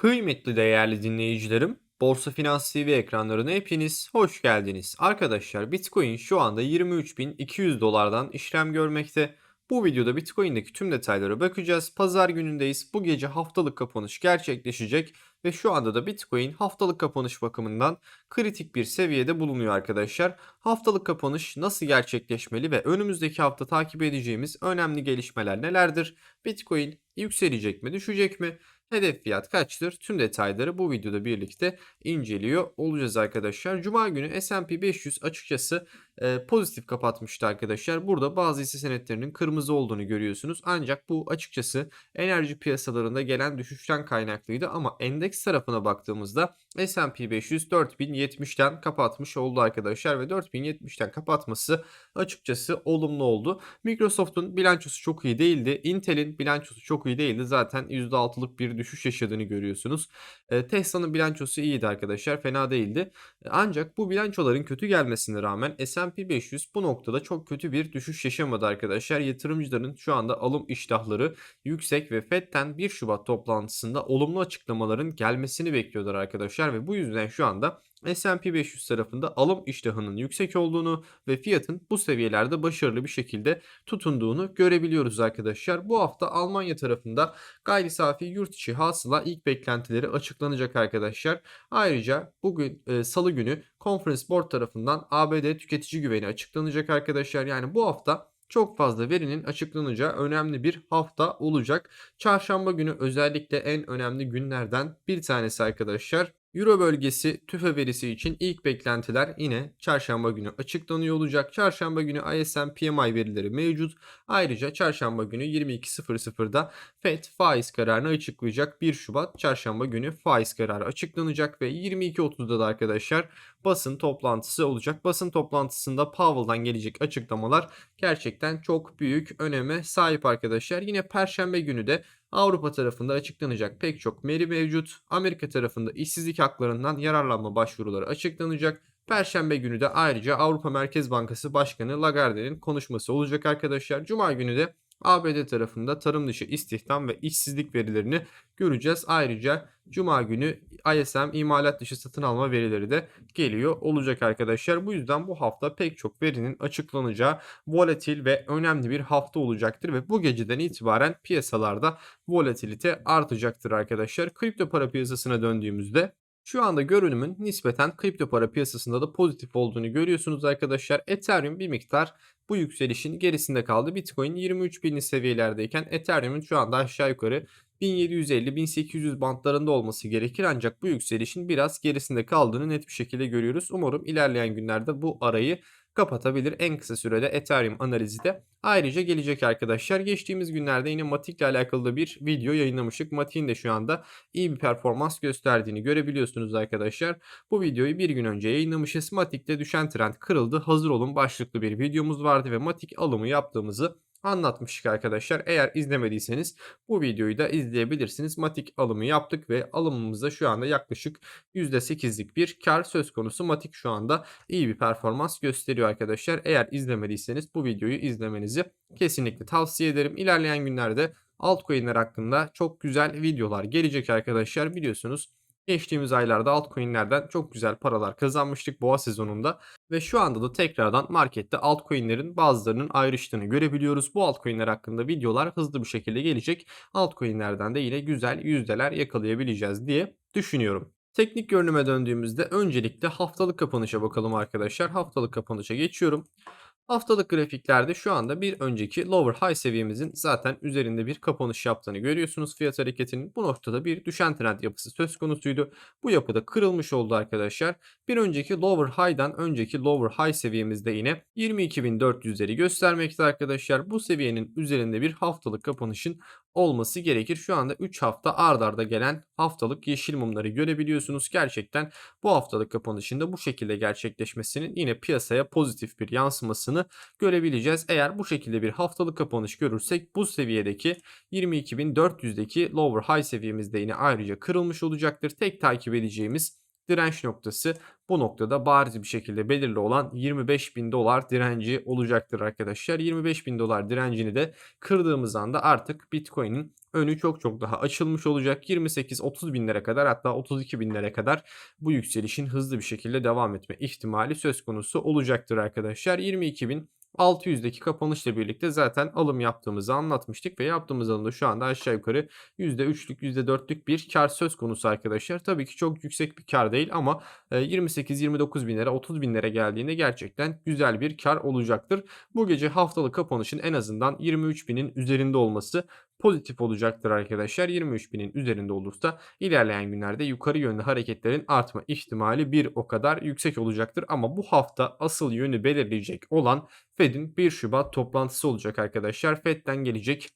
Kıymetli değerli dinleyicilerim, Borsa Finans TV ekranlarına hepiniz hoş geldiniz. Arkadaşlar Bitcoin şu anda 23.200 dolardan işlem görmekte. Bu videoda Bitcoin'deki tüm detaylara bakacağız. Pazar günündeyiz. Bu gece haftalık kapanış gerçekleşecek ve şu anda da Bitcoin haftalık kapanış bakımından kritik bir seviyede bulunuyor arkadaşlar. Haftalık kapanış nasıl gerçekleşmeli ve önümüzdeki hafta takip edeceğimiz önemli gelişmeler nelerdir? Bitcoin yükselecek mi, düşecek mi? Hedef fiyat kaçtır? Tüm detayları bu videoda birlikte inceliyor olacağız arkadaşlar. Cuma günü S&P 500 açıkçası e, pozitif kapatmıştı arkadaşlar. Burada bazı hisse senetlerinin kırmızı olduğunu görüyorsunuz. Ancak bu açıkçası enerji piyasalarında gelen düşüşten kaynaklıydı ama endeks tarafına baktığımızda S&P 500 4070'ten kapatmış oldu arkadaşlar ve 4070'ten kapatması açıkçası olumlu oldu. Microsoft'un bilançosu çok iyi değildi. Intel'in bilançosu çok iyi değildi. Zaten %6'lık bir düşüş yaşadığını görüyorsunuz. E, Tesla'nın bilançosu iyiydi arkadaşlar. Fena değildi. E, ancak bu bilançoların kötü gelmesine rağmen S&P 500 bu noktada çok kötü bir düşüş yaşamadı arkadaşlar. Yatırımcıların şu anda alım iştahları yüksek ve FED'den 1 Şubat toplantısında olumlu açıklamaların gelmesini bekliyorlar arkadaşlar ve bu yüzden şu anda S&P 500 tarafında alım iştahının yüksek olduğunu ve fiyatın bu seviyelerde başarılı bir şekilde tutunduğunu görebiliyoruz arkadaşlar. Bu hafta Almanya tarafında gayri safi yurt içi hasıla ilk beklentileri açıklanacak arkadaşlar. Ayrıca bugün e, salı günü Conference Board tarafından ABD tüketici güveni açıklanacak arkadaşlar. Yani bu hafta çok fazla verinin açıklanacağı önemli bir hafta olacak. Çarşamba günü özellikle en önemli günlerden bir tanesi arkadaşlar. Euro bölgesi tüfe verisi için ilk beklentiler yine çarşamba günü açıklanıyor olacak. Çarşamba günü ISM PMI verileri mevcut. Ayrıca çarşamba günü 22.00'da FED faiz kararını açıklayacak. 1 Şubat çarşamba günü faiz kararı açıklanacak ve 22.30'da da arkadaşlar basın toplantısı olacak. Basın toplantısında Powell'dan gelecek açıklamalar gerçekten çok büyük öneme sahip arkadaşlar. Yine perşembe günü de Avrupa tarafında açıklanacak pek çok veri mevcut. Amerika tarafında işsizlik haklarından yararlanma başvuruları açıklanacak. Perşembe günü de ayrıca Avrupa Merkez Bankası Başkanı Lagarde'nin konuşması olacak arkadaşlar. Cuma günü de ABD tarafında tarım dışı istihdam ve işsizlik verilerini göreceğiz. Ayrıca Cuma günü ISM imalat dışı satın alma verileri de geliyor olacak arkadaşlar. Bu yüzden bu hafta pek çok verinin açıklanacağı volatil ve önemli bir hafta olacaktır ve bu geceden itibaren piyasalarda volatilite artacaktır arkadaşlar. Kripto para piyasasına döndüğümüzde şu anda görünümün nispeten kripto para piyasasında da pozitif olduğunu görüyorsunuz arkadaşlar. Ethereum bir miktar bu yükselişin gerisinde kaldı. Bitcoin 23.000'li seviyelerdeyken Ethereum'un şu anda aşağı yukarı 1750-1800 bantlarında olması gerekir ancak bu yükselişin biraz gerisinde kaldığını net bir şekilde görüyoruz. Umarım ilerleyen günlerde bu arayı kapatabilir. En kısa sürede Ethereum analizi de ayrıca gelecek arkadaşlar. Geçtiğimiz günlerde yine Matic ile alakalı da bir video yayınlamıştık. Matic'in de şu anda iyi bir performans gösterdiğini görebiliyorsunuz arkadaşlar. Bu videoyu bir gün önce yayınlamışız. Matic'te düşen trend kırıldı. Hazır olun başlıklı bir videomuz vardı ve Matic alımı yaptığımızı anlatmıştık arkadaşlar. Eğer izlemediyseniz bu videoyu da izleyebilirsiniz. Matik alımı yaptık ve alımımızda şu anda yaklaşık %8'lik bir kar söz konusu. Matik şu anda iyi bir performans gösteriyor arkadaşlar. Eğer izlemediyseniz bu videoyu izlemenizi kesinlikle tavsiye ederim. İlerleyen günlerde altcoin'ler hakkında çok güzel videolar gelecek arkadaşlar. Biliyorsunuz Geçtiğimiz aylarda altcoin'lerden çok güzel paralar kazanmıştık boğa sezonunda ve şu anda da tekrardan markette altcoin'lerin bazılarının ayrıştığını görebiliyoruz. Bu altcoin'ler hakkında videolar hızlı bir şekilde gelecek. Altcoin'lerden de yine güzel yüzdeler yakalayabileceğiz diye düşünüyorum. Teknik görünüme döndüğümüzde öncelikle haftalık kapanışa bakalım arkadaşlar. Haftalık kapanışa geçiyorum. Haftalık grafiklerde şu anda bir önceki lower high seviyemizin zaten üzerinde bir kapanış yaptığını görüyorsunuz fiyat hareketinin. Bu noktada bir düşen trend yapısı söz konusuydu. Bu yapıda kırılmış oldu arkadaşlar. Bir önceki lower high'dan önceki lower high seviyemizde yine 22.400'leri göstermekte arkadaşlar. Bu seviyenin üzerinde bir haftalık kapanışın olması gerekir. Şu anda 3 hafta ard arda gelen haftalık yeşil mumları görebiliyorsunuz. Gerçekten bu haftalık kapanışında bu şekilde gerçekleşmesinin yine piyasaya pozitif bir yansımasını görebileceğiz. Eğer bu şekilde bir haftalık kapanış görürsek bu seviyedeki 22.400'deki lower high seviyemizde yine ayrıca kırılmış olacaktır. Tek takip edeceğimiz Direnç noktası bu noktada bariz bir şekilde belirli olan 25 bin dolar direnci olacaktır arkadaşlar. 25 bin dolar direncini de kırdığımız anda artık Bitcoin'in önü çok çok daha açılmış olacak. 28-30 binlere kadar hatta 32 binlere kadar bu yükselişin hızlı bir şekilde devam etme ihtimali söz konusu olacaktır arkadaşlar. 22 bin 600'deki kapanışla birlikte zaten alım yaptığımızı anlatmıştık ve yaptığımız alımda şu anda aşağı yukarı %3'lük %4'lük bir kar söz konusu arkadaşlar. Tabii ki çok yüksek bir kar değil ama 28-29 binlere 30 binlere geldiğinde gerçekten güzel bir kar olacaktır. Bu gece haftalık kapanışın en azından 23 binin üzerinde olması pozitif olacaktır arkadaşlar. 23 binin üzerinde olursa ilerleyen günlerde yukarı yönlü hareketlerin artma ihtimali bir o kadar yüksek olacaktır. Ama bu hafta asıl yönü belirleyecek olan Fed'in 1 Şubat toplantısı olacak arkadaşlar. Fed'den gelecek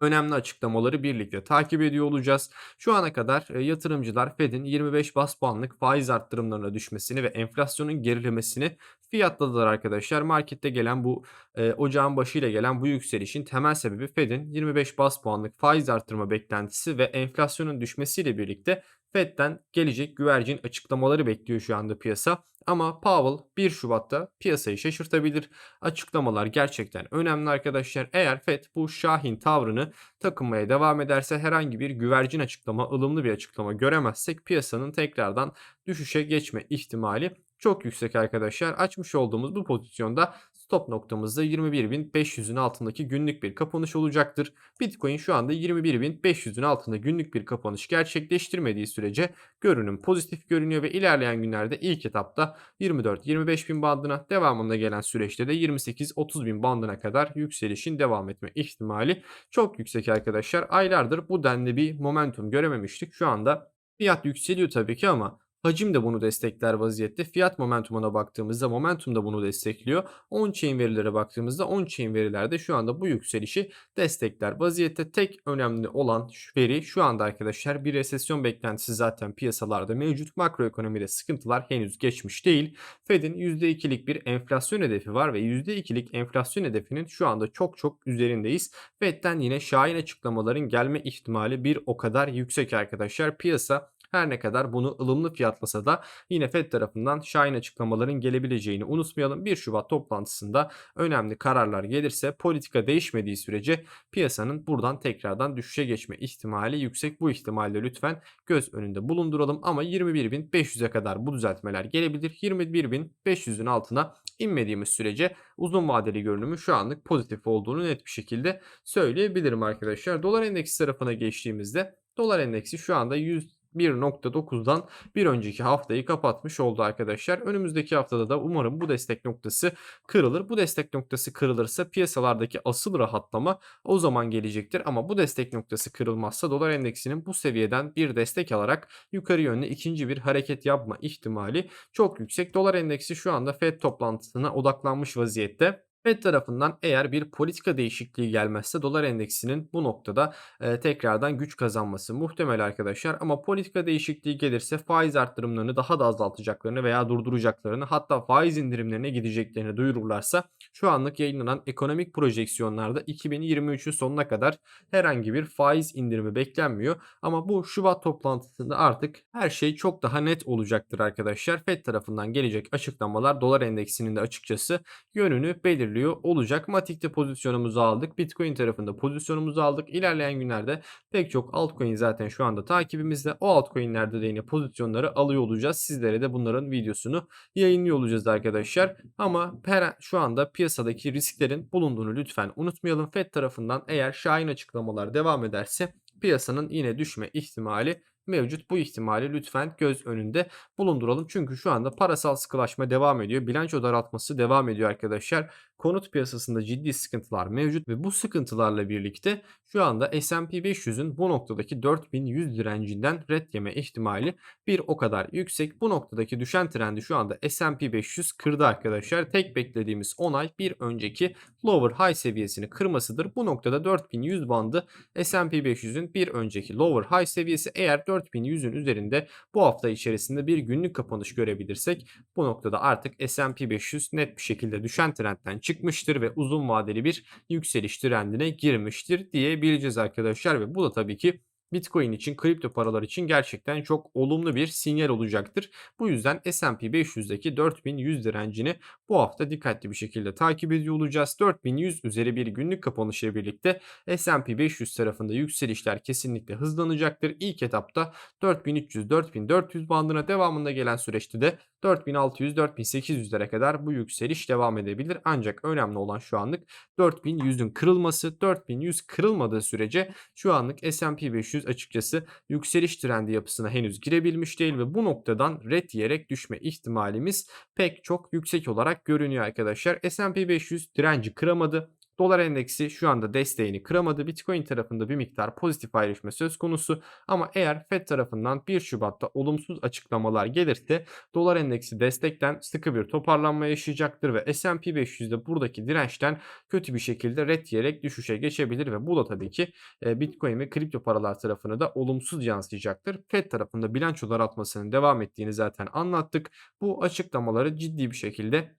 önemli açıklamaları birlikte takip ediyor olacağız. Şu ana kadar e, yatırımcılar Fed'in 25 bas puanlık faiz arttırımlarına düşmesini ve enflasyonun gerilemesini fiyatladılar arkadaşlar. Markette gelen bu e, ocağın başıyla gelen bu yükselişin temel sebebi Fed'in 25 bas puanlık faiz arttırma beklentisi ve enflasyonun düşmesiyle birlikte Fed'den gelecek güvercin açıklamaları bekliyor şu anda piyasa. Ama Powell 1 Şubat'ta piyasayı şaşırtabilir. Açıklamalar gerçekten önemli arkadaşlar. Eğer Fed bu şahin tavrını takınmaya devam ederse herhangi bir güvercin açıklama, ılımlı bir açıklama göremezsek piyasanın tekrardan düşüşe geçme ihtimali çok yüksek arkadaşlar. Açmış olduğumuz bu pozisyonda stop noktamızda 21.500'ün altındaki günlük bir kapanış olacaktır. Bitcoin şu anda 21.500'ün altında günlük bir kapanış gerçekleştirmediği sürece görünüm pozitif görünüyor ve ilerleyen günlerde ilk etapta 24-25 bin bandına devamında gelen süreçte de 28-30 bin bandına kadar yükselişin devam etme ihtimali çok yüksek arkadaşlar. Aylardır bu denli bir momentum görememiştik. Şu anda fiyat yükseliyor tabii ki ama Hacim de bunu destekler vaziyette. Fiyat momentumuna baktığımızda momentum da bunu destekliyor. On-chain verilere baktığımızda on-chain veriler de şu anda bu yükselişi destekler. Vaziyette tek önemli olan veri şu anda arkadaşlar bir resesyon beklentisi zaten piyasalarda mevcut. Makroekonomide sıkıntılar henüz geçmiş değil. Fed'in %2'lik bir enflasyon hedefi var ve %2'lik enflasyon hedefinin şu anda çok çok üzerindeyiz. Fed'den yine şahin açıklamaların gelme ihtimali bir o kadar yüksek arkadaşlar. Piyasa her ne kadar bunu ılımlı fiyatlasa da yine Fed tarafından şahin açıklamaların gelebileceğini unutmayalım. 1 Şubat toplantısında önemli kararlar gelirse politika değişmediği sürece piyasanın buradan tekrardan düşüşe geçme ihtimali yüksek. Bu ihtimalle lütfen göz önünde bulunduralım ama 21.500'e kadar bu düzeltmeler gelebilir. 21.500'ün altına inmediğimiz sürece uzun vadeli görünümü şu anlık pozitif olduğunu net bir şekilde söyleyebilirim arkadaşlar. Dolar endeksi tarafına geçtiğimizde dolar endeksi şu anda 100 1.9'dan bir önceki haftayı kapatmış oldu arkadaşlar. Önümüzdeki haftada da umarım bu destek noktası kırılır. Bu destek noktası kırılırsa piyasalardaki asıl rahatlama o zaman gelecektir. Ama bu destek noktası kırılmazsa dolar endeksinin bu seviyeden bir destek alarak yukarı yönlü ikinci bir hareket yapma ihtimali çok yüksek. Dolar endeksi şu anda FED toplantısına odaklanmış vaziyette. Fed tarafından eğer bir politika değişikliği gelmezse dolar endeksinin bu noktada e, tekrardan güç kazanması muhtemel arkadaşlar. Ama politika değişikliği gelirse faiz arttırımlarını daha da azaltacaklarını veya durduracaklarını hatta faiz indirimlerine gideceklerini duyururlarsa şu anlık yayınlanan ekonomik projeksiyonlarda 2023'ün sonuna kadar herhangi bir faiz indirimi beklenmiyor. Ama bu Şubat toplantısında artık her şey çok daha net olacaktır arkadaşlar. Fed tarafından gelecek açıklamalar dolar endeksinin de açıkçası yönünü belirliyor belirliyor olacak. Matik'te pozisyonumuzu aldık. Bitcoin tarafında pozisyonumuzu aldık. İlerleyen günlerde pek çok altcoin zaten şu anda takibimizde. O altcoin'lerde de yine pozisyonları alıyor olacağız. Sizlere de bunların videosunu yayınlıyor olacağız arkadaşlar. Ama şu anda piyasadaki risklerin bulunduğunu lütfen unutmayalım. Fed tarafından eğer şahin açıklamalar devam ederse piyasanın yine düşme ihtimali mevcut. Bu ihtimali lütfen göz önünde bulunduralım. Çünkü şu anda parasal sıkılaşma devam ediyor. Bilanço daraltması devam ediyor arkadaşlar. Konut piyasasında ciddi sıkıntılar mevcut ve bu sıkıntılarla birlikte şu anda S&P 500'ün bu noktadaki 4100 direncinden red yeme ihtimali bir o kadar yüksek. Bu noktadaki düşen trendi şu anda S&P 500 kırdı arkadaşlar. Tek beklediğimiz onay bir önceki lower high seviyesini kırmasıdır. Bu noktada 4100 bandı S&P 500'ün bir önceki lower high seviyesi eğer 4 4100'ün üzerinde bu hafta içerisinde bir günlük kapanış görebilirsek bu noktada artık S&P 500 net bir şekilde düşen trendten çıkmıştır ve uzun vadeli bir yükseliş trendine girmiştir diyebileceğiz arkadaşlar ve bu da tabii ki Bitcoin için, kripto paralar için gerçekten çok olumlu bir sinyal olacaktır. Bu yüzden S&P 500'deki 4100 direncini bu hafta dikkatli bir şekilde takip ediyor olacağız. 4100 üzeri bir günlük kapanışı ile birlikte S&P 500 tarafında yükselişler kesinlikle hızlanacaktır. İlk etapta 4300-4400 bandına devamında gelen süreçte de 4600-4800'lere kadar bu yükseliş devam edebilir. Ancak önemli olan şu anlık 4100'ün kırılması. 4100 kırılmadığı sürece şu anlık S&P 500 açıkçası yükseliş trendi yapısına henüz girebilmiş değil ve bu noktadan red diyerek düşme ihtimalimiz pek çok yüksek olarak görünüyor arkadaşlar. S&P 500 direnci kıramadı. Dolar endeksi şu anda desteğini kıramadı. Bitcoin tarafında bir miktar pozitif ayrışma söz konusu. Ama eğer Fed tarafından 1 Şubat'ta olumsuz açıklamalar gelirse dolar endeksi destekten sıkı bir toparlanma yaşayacaktır ve S&P 500'de buradaki dirençten kötü bir şekilde red diyerek düşüşe geçebilir ve bu da tabii ki e, Bitcoin ve kripto paralar tarafını da olumsuz yansıyacaktır. Fed tarafında bilançolar atmasının devam ettiğini zaten anlattık. Bu açıklamaları ciddi bir şekilde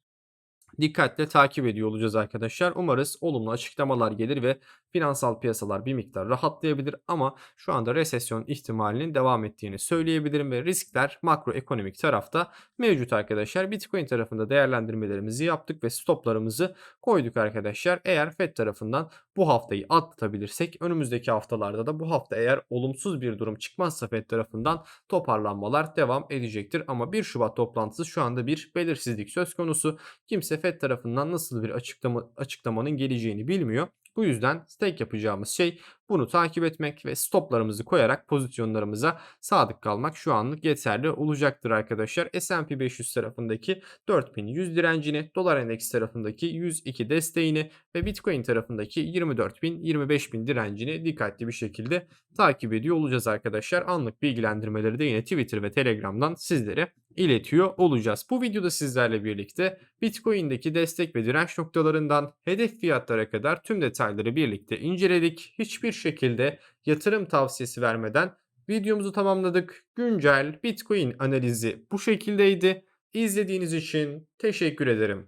dikkatle takip ediyor olacağız arkadaşlar. Umarız olumlu açıklamalar gelir ve finansal piyasalar bir miktar rahatlayabilir ama şu anda resesyon ihtimalinin devam ettiğini söyleyebilirim ve riskler makroekonomik tarafta mevcut arkadaşlar. Bitcoin tarafında değerlendirmelerimizi yaptık ve stoplarımızı koyduk arkadaşlar. Eğer Fed tarafından bu haftayı atlatabilirsek önümüzdeki haftalarda da bu hafta eğer olumsuz bir durum çıkmazsa Fed tarafından toparlanmalar devam edecektir. Ama 1 Şubat toplantısı şu anda bir belirsizlik söz konusu. Kimse Fed tarafından nasıl bir açıklama, açıklamanın geleceğini bilmiyor. Bu yüzden stake yapacağımız şey bunu takip etmek ve stoplarımızı koyarak pozisyonlarımıza sadık kalmak şu anlık yeterli olacaktır arkadaşlar. S&P 500 tarafındaki 4100 direncini, dolar endeks tarafındaki 102 desteğini ve Bitcoin tarafındaki 24000 25000 direncini dikkatli bir şekilde takip ediyor olacağız arkadaşlar. Anlık bilgilendirmeleri de yine Twitter ve Telegram'dan sizlere iletiyor olacağız. Bu videoda sizlerle birlikte Bitcoin'deki destek ve direnç noktalarından hedef fiyatlara kadar tüm detayları birlikte inceledik. Hiçbir şekilde yatırım tavsiyesi vermeden videomuzu tamamladık. Güncel Bitcoin analizi bu şekildeydi. İzlediğiniz için teşekkür ederim.